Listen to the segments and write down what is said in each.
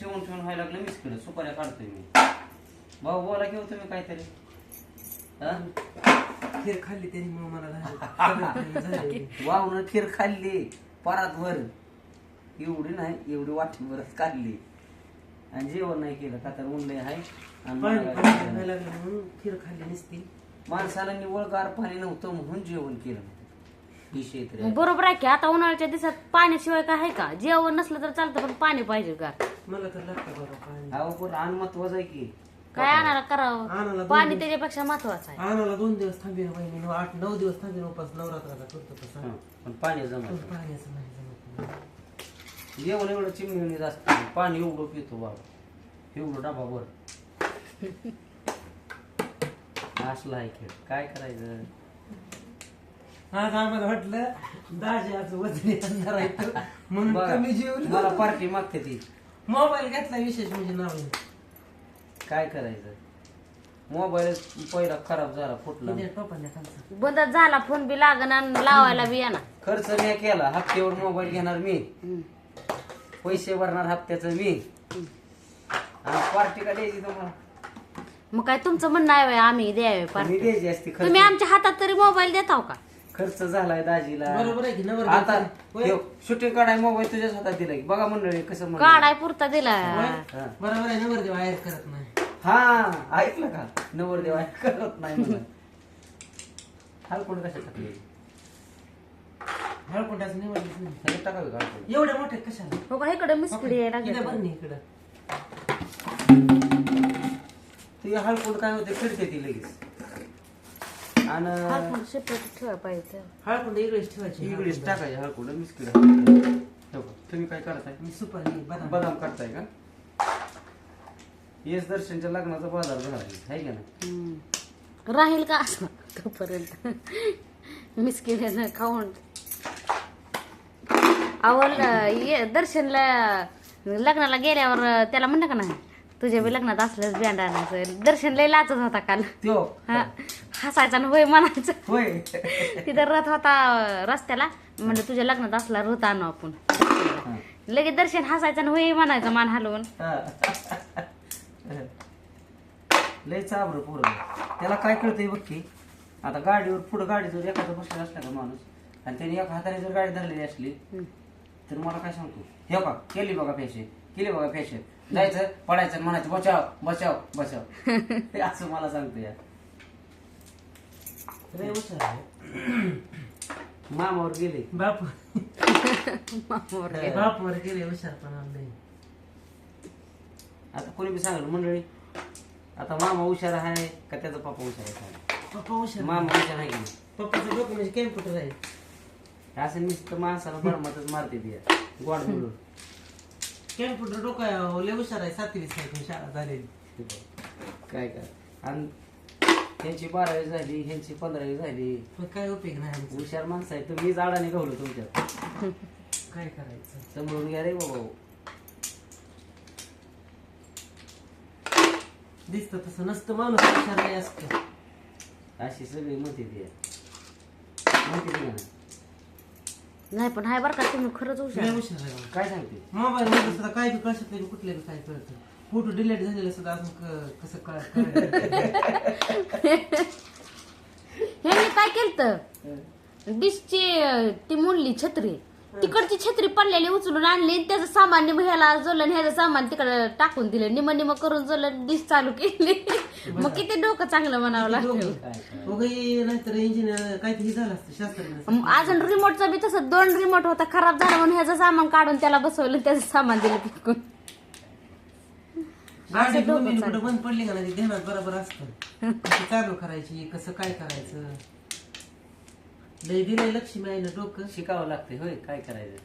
ठेवून ठेवून व्हायला लागलं मिस केलं. सुपाऱ्या काढतोय मी. भाऊ बोला घेऊ तुम्ही काहीतरी. हा? खीर खाल्ली त्यांनी मग मला. वावनं खीर खाल्ली. परात भर. एवढी नाही एवढी वाटीभरच काढली आणि जेवण नाही केलं का तर उनले आहे. आणि मला काय लागलं म्हणून खीर खाल्ली नसती. माणसाला निवळ गार पाणी नव्हतं म्हणून जेवण केलं. क्षेत्र बरोबर आहे की आता उन्हाळ्याच्या दिवसात पाण्याशिवाय काय आहे का? जेवण नसलं तर चालतं पण पाणी पाहिजे का? मला तर लागतं बरं पाणी. अहो पण आणि महत्वाचं आहे की. काय आणायला आणायला करावं दोन पाणी त्याच्यापेक्षा महत्वाचं आहे. आणायला दोन दिवस थांबीन नऊ- आठ नऊ दिवस थांबीन उपास नवरात्राला करतो तसं. हं, पण पाणी पण जमत पाण्याचं नाही जमत नाही. जेवण एवढं चिमणी असतं पाणी एवढं पितो बाबा एवढं डबावर असला आहे खेळ. काय करायचं? आज आम्हाला वाटलं दाजी आज वजनी आणणार आहे तो. म्हणून बघा, कमी जेवलो मला पार्टी मागते ती. मोबाईल घेतला विशेष म्हणजे नाव. काय करायचं? मोबाईल पहिला खराब झाला फुटला. खालचा. बंद झाला फोन बी लागण आणि लावायला बी येणार. खर्च मी केला हप्त्यावर मोबाईल घेणार मी. पैसे भरणार हप्त्याचं मी. आणि पार्टी का द्यायची तुम्हाला? मग काय तुमचं म्हणणं आहे व्हय, आम्ही द्यावे मी पार्टी. द्यायची असती खर्च. तुम्ही आमच्या हातात तरी मोबाईल देताव का? खर्च झालाय दाजीला. बरोबर आहे की नवर आता शूटिंग काढाय मोबाईल तुझ्याच हातात दिला की बघा मंडळी कसं म्हणलं. काढाय पुरता दिला. हा. बरोबर आहे नवर देव आहेर करत नाही. हा ऐकलं का? नवरदेव आहे करत नाही म्हणून हलकोड कशा टाकले? हळकुंडाचं निवडलीच नाही ह्याच्यात टाकावे का हलकोड. एवढ्या मोठे कशाला? हो का? इकडे मिसकडी यायला इकडे लागली. नाही इकडं. ती हलकोड काय होते? फिरते ती लगेच. आणि पाहिजे. हळकुंड इकडेच ठेवायची. इकडेच टाकायचे तुम्ही काय करताय? मी सुपारी बदाम. बदाम करताय का? येस दर्शनच्या लग्नाचा बाजार झाला आहे का ना. राहील का? असं तोपर्यंत मिसकिड्यानं खाऊन. आवल ये दर्शनला लग्नाला गेल्यावर त्याला म्हणलं का नाही? तुझ्या बी लग्नात असलंच बँड आणायचं. दर्शन लय लाचत होता काल. त्यो? हा. हसायचा ना होय म्हणायचं. होय. तिथं रथ होता रस्त्याला. म्हणलं तुझ्या लग्नात असला रथ आणू आपण. लगेच दर्शन हसायचं ना होय म्हणायचं मान हलवून. लय चाबर पोर. त्याला काय कळतंय बघ की आता गाडीवर पुढं गाडी जर एखादा बसलेला असला का माणूस आणि त्याने एका हाताने जर गाडी धरलेली असली तर मला काय सांगतो? हे का केली बघा फॅशन केली बघा फॅशन. जायचं पडायचं आणि म्हणायचं बचाव बचाव बचाव. हे असं मला सांगतो या लय हुशार आहे. मामावर गेले. बाप. मामावर गेलं. बाप वर गेले हुशार पण लय. आता कोणी बी सांगलं मंडळी आता मामा हुशार आहे का त्याचा पप्पा हुशार आहे पप्पा हुशार. मामा हुशार आहे की नाही? पप्पाचं डोकं म्हणजे कॅम्प्युटर आहे. असं नुसतं माणसाला बरमतच मारते ती. गोड बोलून कॅम्प्युटर डोकं लय हुशार आहे सातवी साहेब शाळा झालेली. काय काय आणि ह्यांची बारावी झाली ह्यांची पंधरावी झाली. पण काय उपयोग नाही आमचा. हुशार माणसं आहे तुम्ही जाडाने गवलं तुमच्यात. काय करायचं? समजून घ्या रे बाबा दिसतं तसं नसतं माणूस हुशार नाही असतं. अशी सगळी म्हणते ती. म्हणते ती ना नाही पण हाय बरं का तुम्ही खरंच लय हुशार हुशार आहे. काय सांगते? मोबाईल मध्ये सुद्धा काय बी कळत नाही कुठले बी काय कळतं फोटो डिलीट झालेले सुद्धा अजून क- कसं कळ. ह्यांनी काय केलं डिशची ती मुडली छत्री. तिकडची छत्री पडलेली उचलून आणली आणि त्याचं सामान निम ह्याला आणि ह्याचं सामान तिकडं टाकून दिलं. निम निम करून जोडलं डिश चालू केली. मग किती डोकं चांगलं म्हणावं लागतं काय काय उगाही नाहीतर इंजिनियर काहीतरी झालं असतं शास्त्रज्ञ अजून रिमोटचं बी तसं दोन रिमोट होता खराब झाला म्हणून ह्याचं सामान काढून त्याला बसवलं त्याचं सामान दिलं फेकून. गाडी कुठं बंद पडली का नाही ध्यानात बरोबर असतं. चालू करायची कसं काय करायचं? लय दिलंय लक्ष्मी आईनं डोकं शिकावं लागते होय काय करायचं?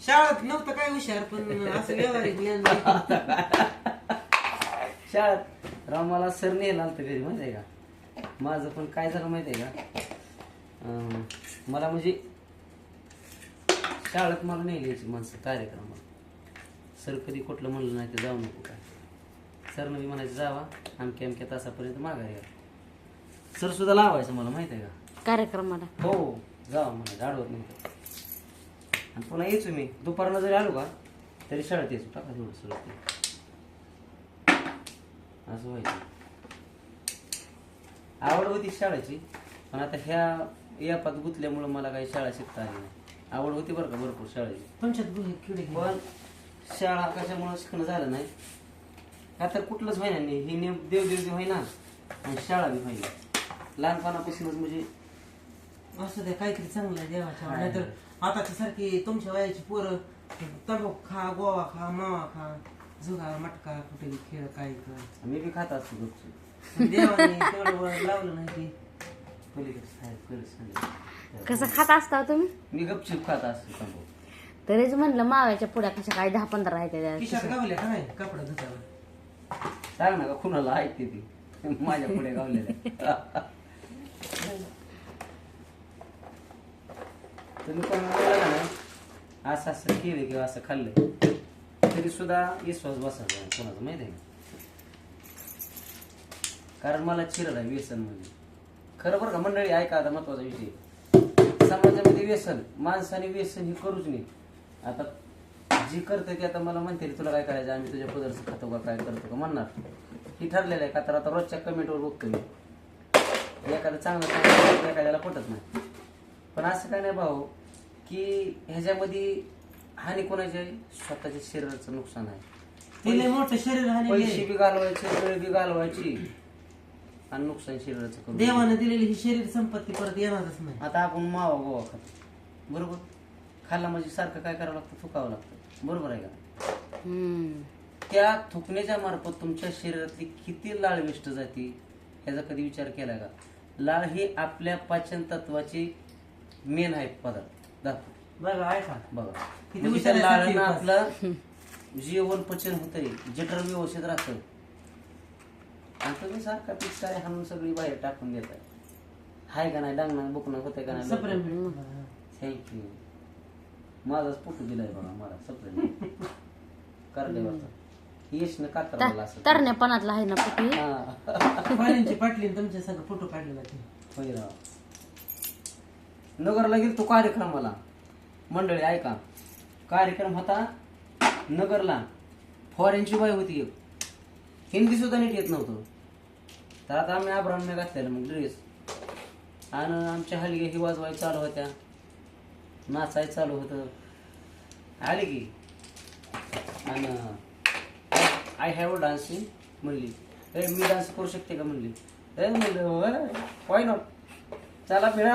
शाळेत नव्हतं काय हुशार पण असं व्यवहारिक ज्ञान नाही. शाळेत रामाला सर नेला आलतं घरी माहिती आहे का? माझं पण काय झालं माहिती आहे का? अं, मला म्हणजे शाळेत मला नाही लिहायची माणसं कार्यक्रमाला. सर कधी कुठलं म्हणलं नाही तर जाऊ नको काय? सरनं मी म्हणायचं जावा अमक्या अमक्या तासापर्यंत माघारी या. सर सुद्धा लावायचं मला माहिती आहे का? कार्यक्रमाला. हो जावा म्हणायचं आडवत नव्हतं. आणि पुन्हा यायचो मी. दुपारनं जरी आलो का तरी शाळेत यायचो. टाका थोडं ते. असं व्हायचं. आवड होती शाळेची पण आता ह्या यापात गुंतल्यामुळं मला काही शाळा शिकता आली नाही. आवड होती बरं का भरपूर शाळेची. किडे. पण शाळा कशामुळे शिकणं झालं नाही का तर कुठलंच व्हायना नाही ही नेम देव देव देव ना आणि शाळा बी व्हायला लहानपणापासूनच म्हणजे असं द्या काहीतरी चांगलं आहे देवाच्या हाय. नाहीतर आताची सारखी तुमच्या वयाची पोरं तंबाखू खा गोवा खा मावा खा जुगार मटका कुठे खेळ काय कर. मी बी खात असतो गपचूप. देवाने तेवढं लावलं नाही ते पलीकडे साहेबकडे सांगितलं. कसं खात असता तुम्ही? मी गपचूप खात असतो तंबाखू. तरीच म्हणलं माव्याच्या पुड्या कशा काय दहा पंधरा आहेत त्या? खिशात गावल्या का नाही? कपडा धुतावर सांग ना का कुणाला ऐकते ती? माझ्या पुढे गावलेल्या तुम्ही कोणाला ना असं असं केलं किंवा असं खाल्लं तरी सुद्धा विश्वास बसायचा नाही कोणाचा माहिती आहे कारण मला चिरड आहे व्यसन म्हणजे खरं बरं का मंडळी ऐका आता महत्त्वाचा विषय. समाजामध्ये व्यसन माणसाने व्यसन ही करूच नाही आता जी करते ते आता मला म्हणते रे, तुला काय करायचं? आम्ही तुझ्या पदरचं खातो का काय करतो का म्हणणार? ही ठरलेलं आहे का? तर आता रोजच्या कमेंटवर बघतो मी. एखादं चांगलं सांगितलं एखाद्याला पटत नाही. पण असं काय नाही भाऊ की ह्याच्यामध्ये हानी कोणाची आहे? स्वतःच्या शरीराचं नुकसान आहे. ते लय मोठं शरीर पैसे आणि बी घालवायचे वेळ बी घालवायची. आणि नुकसान शरीराचं करून देवाने दिलेली ही शरीर संपत्ती परत येणारच नाही. आता आपण मावा गोवा खातो. बरोबर? खाल्ला म्हणजे सारखं काय करावं लागतं? थुकावं लागतं. बरोबर आहे का? त्या थुकण्याच्या मार्फत तुमच्या शरीरातली किती लाळ वेस्ट जाते ह्याचा कधी विचार केला का? लाळ ही आपल्या पाचन तत्वाची मेन आहे पदार्थ. धातू बघा ऐका. बघा. किती म्हणजे त्या हुशार आहे लाळानं आपलं जीवन पचन होतंय जठर व्यवस्थित राहतं आणि तुम्ही सारखा पीठ काय हाणून सगळी बाहेर टाकून देताय. हाय का नाही? डांगणं बुकणं होतंय का नाही? सप्रेम थँक्यू माझाच फोटो दिलाय बघा मला सप्रेम करडेवरचा. यशनं कातराला असं? तरण्यापणातला आहे ना पुटी हा? पाण्याची पाटली तुमच्या संग फोटो काढलेला ते. होय राव. नगरला गेलो तो कार्यक्रमाला. मंडळी ऐका. कार्यक्रम होता नगरला. फॉरेनची बाई होती एक. हिंदी सुद्धा नीट येत नव्हतं. तर आता आम्ही आब्रामने घातलेलं मग ड्रेस आणि आमच्या हलगे ही वाजवाय चालू होत्या. नाचाय चालू होतं. आले की? आणि आय हॅव अ डान्सिंग म्हणली. ए मी डान्स करू शकते का? म्हणली. ए म्हणलं वाय नॉट चला फिरा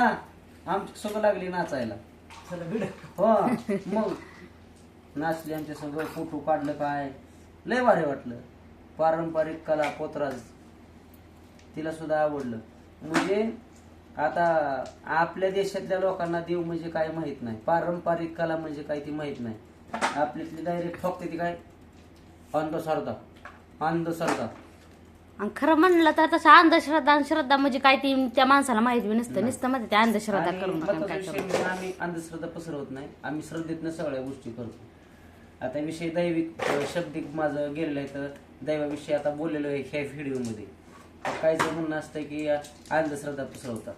आमच्या संग लागली नाचायला. चला भिड. हो. मग नाचली आमच्या संग. फोटो काढलं काय? लय भारी वाटलं. पारंपरिक कला पोतराज तिला सुद्धा आवडलं. म्हणजे आता आपल्या देशातल्या लोकांना देव म्हणजे काय माहीत नाही. पारंपरिक कला म्हणजे काय ती माहीत नाही. आपल्यातली डायरेक्ट ठोकते ती काय? अंधश्रद्धा. अंधश्रद्धा. आणि खरं म्हणलं तर तसं अंधश्रद्धा आणि श्रद्धा म्हणजे काय ती त्या माणसाला माहिती बी नसतं. नुसतं मध्ये त्या अंधश्रद्धा आणि करू नका महत्त्वाचा काय विषय करू म्हणजे आम्ही अंधश्रद्धा पसरवत नाही. आम्ही श्रद्धेतनं सगळ्या गोष्टी करतो. आता विषय दैविक अं, शब्दिक माझं गेलेलं आहे तर दैवाविषयी आता बोललेलो आहे ह्या व्हिडिओमध्ये तर काही जण म्हणणं असतं की अंधश्रद्धा पसरवतात.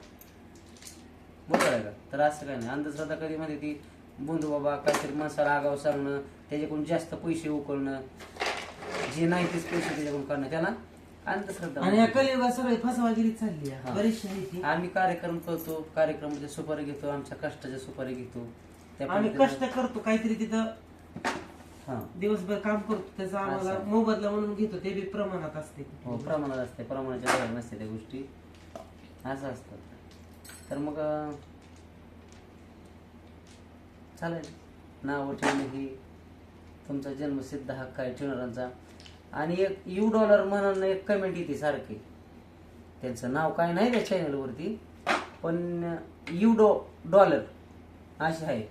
बरोबर आहे का? तर असं काय नाही. अंधश्रद्धा कधी मध्ये ती बंधू बाबा काहीतरी माणसाला आगाव सांगणं त्याच्याकडून जास्त पैसे उकळणं जे नाही तेच पैसे त्याच्याकडून करणं त्याला अंधश्रद्धा आणि या. कलियुगात सगळी फसवागिरी चालली आहे. हा. बरीचशी आहे ती. आम्ही कार्यक्रम करतो कार्यक्रमाच्या सुपारी घेतो आमच्या कष्टाच्या सुपारी घेतो. त्या आम्ही पद्धतीनं- कष्ट करतो काहीतरी तिथं दिवसभर काम करतो त्याचा आम्हाला असं. मोबदला म्हणून घेतो ते बी प्रमाणात असते. हो प्रमाणात असते प्रमाणाच्या बाहेर नसते त्या गोष्टी. असं असतात तर मग अं, चालेल. नाव ठेवणं ही तुमचा जन्मसिद्ध हक्क आहे ठेवणाऱ्यांचा. आणि एक यू डॉलर म्हणून एक कमेंट येते सारखी. त्यांचं नाव काय नाही त्या चॅनलवरती पण यू डॉ डॉलर असे आहे.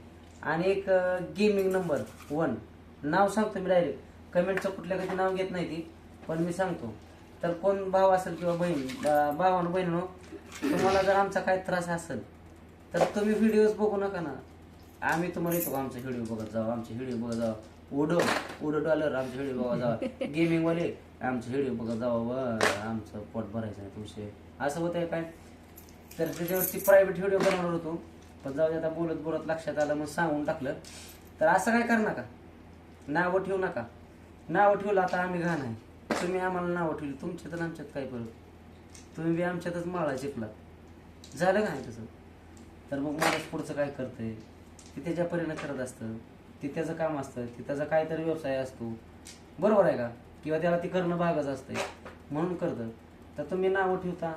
आणि एक गेमिंग नंबर वन नाव सांगतो मी डायरेक्ट कमेंटचं कुठल्या कधी नाव घेत नाही ती पण मी सांगतो. तर कोण भाव असेल किंवा बहीण बा- भावानं बहिणीनो तुम्हाला जर आमचा काय त्रास असेल तर तुम्ही व्हिडिओज बघू नका ना. आम्ही तुम्हाला येतो आमचे व्हिडिओ बघत जाऊ आमचे व्हिडिओ बघत जावं उडो उडो डॉलर आमचे व्हिडिओ बघत जावा गेमिंगवाले आमचे व्हिडिओ बघत जावा व आमचं पोट भरायचं नाही तुमचे. असं होतंय काय? तर त्याच्यावरती प्रायव्हेट व्हिडिओ बनवणार होतो. पण जाऊ दे आता बोलत बोलत लक्षात आलं मग सांगून टाकलं. तर असं काय कर नका नावं ठेवू नका. नावं ठेवलं आता आम्ही घाण आहे. तुम्ही आम्हाला नावं ठेवली तुमच्यात आणि आमच्यात काय फरक? तुम्ही बी आमच्यातच माळा शिकला झालं काय तसं? तर मग माणूस पुढचं काय करतंय? ते त्याच्या परीनं करत असतं. ते त्याचं काम असतं. ते त्याचा काहीतरी व्यवसाय असतो. बरोबर आहे का? किंवा त्याला ते करणं भागच असतंय. म्हणून करतं. तर तुम्ही नावं ठेवता.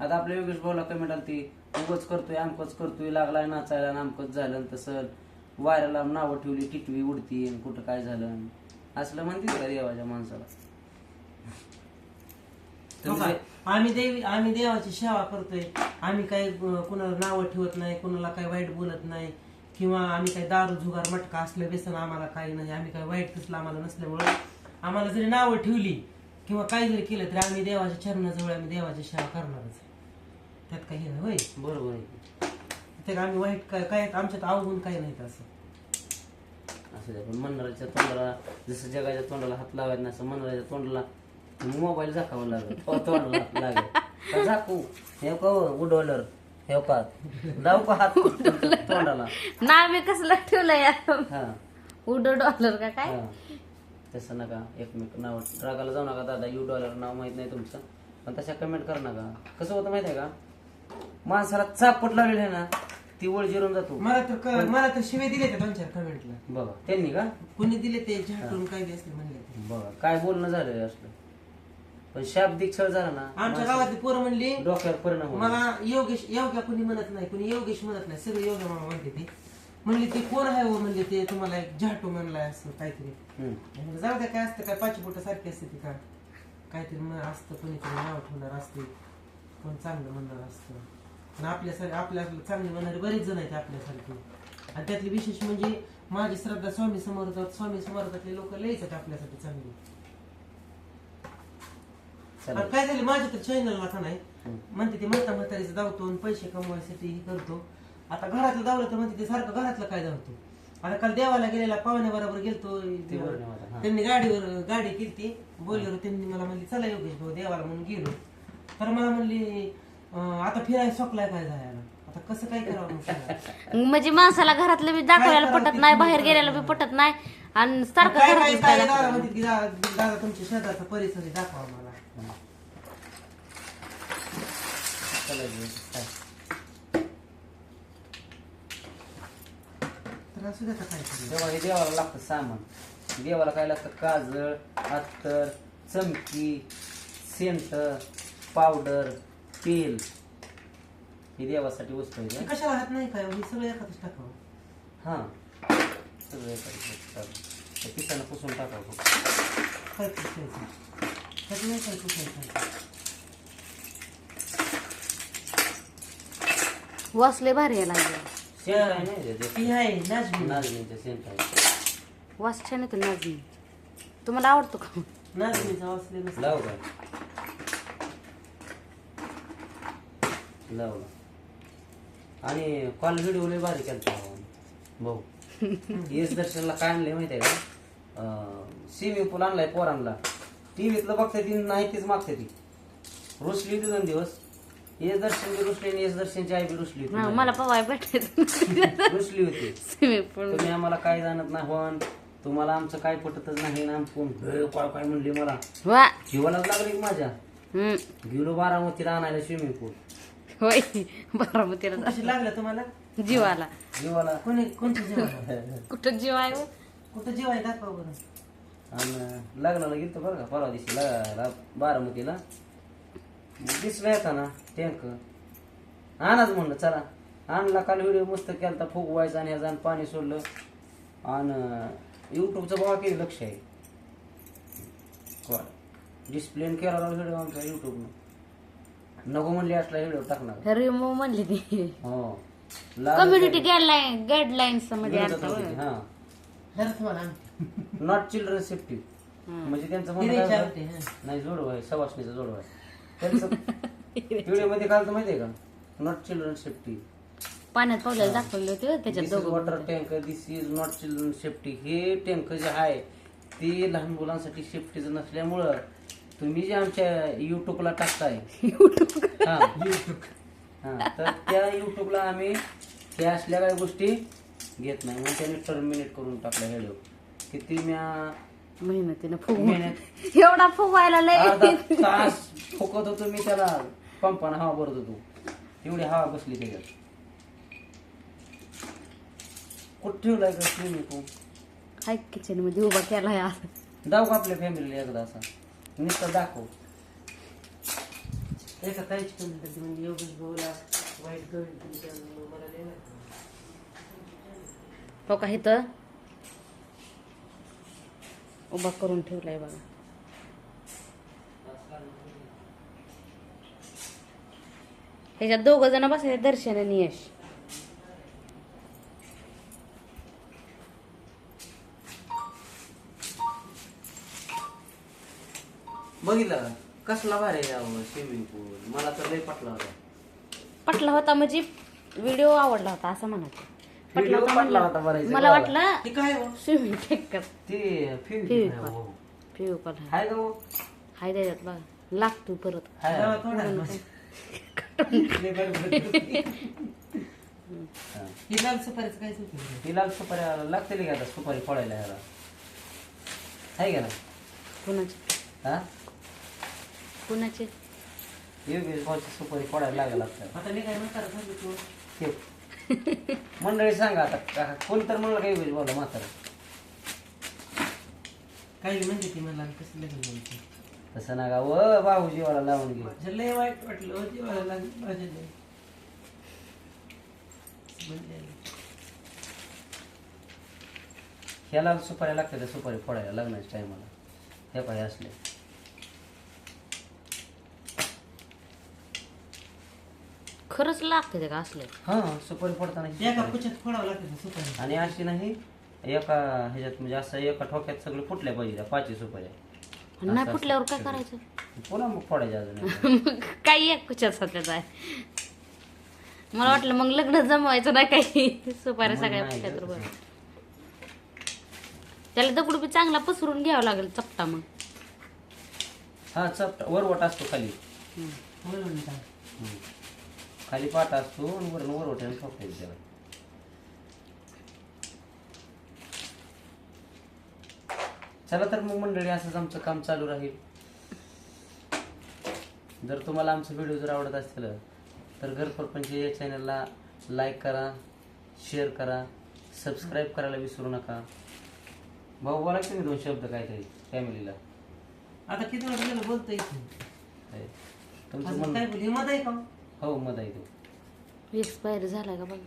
आता आपल्या योगेश भाऊला कमेंट आली ती उगच करतोय आमकच करतोय लागलाय नाचायला नामकच झालं तसं. वायराला नावं ठेवली टिटवी उडती कुठं काय झालं? असलं म्हणते का देवाच्या माणसाला? हो का? आम्ही देवी आम्ही देवाची सेवा करतोय. आम्ही काही कुणाला नावं ठेवत नाही कुणाला काही वाईट बोलत नाही किंवा आम्ही काही दारू जुगार मटका असलं व्यसन आम्हाला काही नाही आम्ही काही वाईट कसलं आम्हाला नसल्यामुळं आम्हाला जरी नावं ठेवली किंवा काही जरी केलं तरी आम्ही देवाच्या चरणाजवळ आम्ही देवाची सेवा करणारच. त्यात काही नाही होय? बरोबर आहे ते आम्ही वाईट काय काय आमच्यात अवगुण काही नाहीत असं. असं. पण मनराच्या तोंडाला जसं जगाच्या तोंडाला हात लावायचा असं मनराच्या तोंडाला मोबाईल झाकावं लागेल. तो तोंडाला हात लागेल. का झाकू. हे का उडवलं? हे का? जाऊ का हात तोंडाला? नाव मी कसलं ठेवलंय हा. उडो डॉलर का काय? हा. तसं नका. एकमेक नाव रागाला जाऊ नका दादा. यू डॉलर नाव माहीत नाही तुमचं. पण तशा कमेंट कर नका. कसं होतं माहिती आहे का? माणसाला चापट लागलेली आहे ना ती वळ जिरून जातो. मला तर क- मला तर शिवे दिले ते दोन चार कमेंटला बघा त्यांनी का? कुणी दिले ते झाटून काय बी असले म्हणले. बघा काय बोलणं झालं असलं. पण शाब्दिक छळ झाला ना आमच्या गावातली पोरं म्हणली डोक्यावर परिणाम. मला योगेश योग्य कुणी म्हणत नाही कुणी योगेश म्हणत नाही सगळे योग्य मामा म्हणते ते. म्हणले ते कोण आहे हो? म्हणजे ते तुम्हाला एक झाटू म्हणलाय असं काहीतरी. हम्म. म्हणलं, जाऊ द्या काय असतं काय पाच बोट सारखी असते ती का? काहीतरी मग असतं कोणीतरी नाव ठेवणार असते. कोण चांगलं म्हणणार असतं. आणि आपल्यासारखे आपल्या चांगले म्हणणारे बरेच जण आहेत आपल्यासारखे. आणि त्यातली विशेष म्हणजे माझी श्रद्धा स्वामी समर्थात स्वामी समर्थातले लोक लयच आहेत आपल्यासाठी चांगले. काय झालं माझ्या तर चॅनलला का नाही. म्हणते ते म्हाता म्हातारीचं धावतो आणि पैसे कमवायसाठी हे करतो. आता घरातलं धावलं तर म्हणते ते सारखं घरातलं काय धावतो? आता काल देवाला गेलेला पाहुण्या बरोबर गेलतो ते. त्यांनी गाडीवर गाडी केली बोलल्यावर त्यांनी मला म्हणली चला योगेश भाऊ देवाला म्हणून गेलो. तर मला म्हणली आता फिरायला सोकलाय काय जायला आता कसं काय करावं मग? म्हणजे माणसाला घरातलं बी दाखवायला काय पटत नाही बाहेर गेलेला बी पटत नाही आणि सारखं काय काय घरातच काय काय दादा म्हणते की दादा दादा तुमच्या शेजारचा परिसर आहे, दाखवा मला चला घेऊ. काय? तर असू द्या आता काय करायचं. तेव्हा हे देवाला लागतं सामान देवाला काय लागतं काजळ अत्तर चमकी सेंट पावडर तेल हे देवासाठी वस्तू आहे हे कशाला हात नाही काय हे सगळं एखादच टाकावं. हा. सगळं एकाच टाकून. ते पिसानं पुसून टाकावं फक्त. काय पुसायचं? नाही काय पुसायचं? वासले भारी यायला लागले. आहे? ती आहे नाजमी नाचणीचं सेंट आहे. वास छान येतो नाजमी तुम्हाला आवडतो का? नाजमीचा नसतं लाव का लावला. आणि कॉल व्हिडिओ लय भारी केलता भाऊ. येस दर्शनला काय आणलंय माहिती आहे का स्विमिंग पूल आणलाय पोरांना. टीव्हीतलं बघते ती नाही तीच मागते ती. रुसली होती दोन दिवस. येस दर्शन बी रुसली आणि येस दर्शनची आई बी रुसली हा, होती मला पवाय भेटायचं रुसली होती. स्विमिंग पूल तुम्ही आम्हाला काय जाणत नाही होन. तुम्हाला आमचं काय पटतच नाही ना कोण? काय काय म्हणली मला? वा. जीवालाच लागली की माझ्या? हम्म. गेलो बारामतीला आणायला स्विमिंग पूल होय. बारामतीला. कशी लागलं तुम्हाला? जीवाला. जीवाला. कोणी कोणतं जीव? कुठं जीव आहे हो? कुठं जीव आहे? दाखवा बरं. आणि लग्नाला गेलतो बरं का परवा दिवशी लग्नाला बारामतीला. दिसला येताना टँक आणाच म्हणलं चला. आणला काल व्हिडिओ मस्त केलता फुगवायचा आणि ह्याचा आणि पाणी सोडलं. आणि युट्यूबचा बाबा किती लक्ष आहे. डिस्प्लेन केला व्हिडिओ आमचा युट्यूबनं नको म्हणली असला व्हिडिओ टाकणार. रिमूव्ह म्हणली ती. हो. कम्युनिटी गाईडलाईन गाईडलाईन्समध्ये हा. Not children safety. म्हणजे त्यांचं ती म्हणणं काय होतं? हं. नाही जोडव आहे सवासणीचं जोडव आहे. त्यांचं व्हिडिओमध्ये काय होतं माहितीये का? नॉट चिल्ड्रन सेफ्टी पाण्यात पावलेलं दाखवले होते त्याच्यात दिस इज दोघं water tank this is not children safety हे टँक जे आहे ते लहान मुलांसाठी सेफ्टीचं नसल्यामुळं तुम्ही जे आमच्या युट्यूबला टाकताय. हा. हा तर त्या युट्यूबला आम्ही त्या असल्या काही गोष्टी घेत नाही. मग त्याने टर्मिनेट करून टाकला व्हिडिओ किती म्या मेहनतीनं फुगू मेहनत. एवढा फुगवायला लय तास फुकत होतो मी त्याला पंपानं हवा भरत होतो. एवढी हवा बसली त्याच्यात. कुठं ठेवलाय का स्विमिंग पूल हाय किचनमध्ये उभा केलाय असं दाव का आपल्या फॅमिलीला एकदा असा? नुसतं दाखव. एका काहीच कमी म्हणजे योगेश भाऊला वाईट कमेंट केली मला हो का इथं? उभा करून ठेवलाय बघा. ह्याच्यात दोघ जण बसायचे दर्शन आणि यश. बघितलं का? कसला भारी स्विमिंग पूल मला तर लय पटला होता पटला होता म्हणजे व्हिडिओ आवडला होता असं म्हणायचं पटला Video होता पटला होता म्हणलं- बरायचं मला. वाटलं हे काय हो? स्विमिंग टेक ते फिर Fevikwal. पिऊ कॉल हाय का हो? हाय त्याच्यात बघा लागतो परत हाय जरा थोडा आहे. लय बडबड करते. हा. ही लाल सुपारीचं काय सुपारी? ही लाल सुपारी लागते का आता सुपारी फोडायला ह्याला आहे का ना कुणाचे हा कुणाचे? योगेश भाऊची सुपारी फोडायला लागायला लागतं आता मी काय म्हणतात सांगितलं ते? मंडळी सांगा आता. का- कोण तर म्हणलं का योगेश भाऊला म्हातारा? काही म्हणते ती मला कसं लगेच म्हणते तसं ना का व भाऊ जीवाला लावून घे. लय वाईट वाटलं जीवाला लागलं माझ्या. म्हणजे ह्याला सुपारी लागते त्या सुपारी फोडायला लग्नाच्या टायमाला. हे पाहिजे असले. खरंच लागते ते का असले हा सुपारी फोडताना ही एका सुपारी. पुच्यात फोडावं लागतं सुपारी. आणि अशी नाही एका ह्याच्यात म्हणजे असं एका ठोक्यात सगळे फुटल्या पाहिजे त्या पाचही सुपाऱ्या. आणि नाही फुटल्यावर काय करायचं? पुन्हा मग फोडायच्या अजून एकदा. मग काही एक कुच्यात सध्याचा आहे. मला वाटलं मग लग्न जमवायचं नाही काही. सुपाऱ्या मग सगळ्या नाही फुटल्या तर बरं. तसं. त्याला दगड बी चांगला पसरून घ्यावा लागेल चपटा मग. हा चपटा वरवट असतो खाली. हम्म. खाली पाटा असतो आणि वरून वरवट्याने ठोकायचं त्याला चला तर मग मंडळी असंच आमचं काम चालू राहील. जर तुम्हाला आमचं व्हिडिओ जर आवडत असतील तर घर सरपंच या चॅनलला लाईक करा शेअर करा सबस्क्राईब करायला विसरू नका. भाऊ बोला की दोन शब्द काहीतरी फॅमिलीला आता किती वेळ गेलं बोलता येत नाही तुमचं काय बोल? हिमत आहे का? हो आहे तो. एक्सपायर झाला का बघ.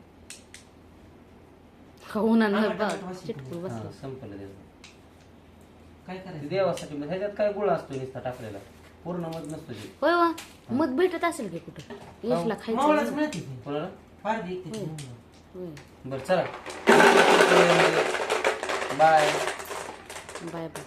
उन्हानं चिटकून हा बसलं. संपलं काय करायचं? देवासाठी मग ह्याच्यात काय गुळ असतो नुसता टाकलेला? पूर्ण मध नसतो ते. होय वा मग भेटत असेल की कुठं? यशला मावळाच खायचं मिळते ती. कोणाला फार देखते ती. होय. बरं चला. बाय. Bye bye.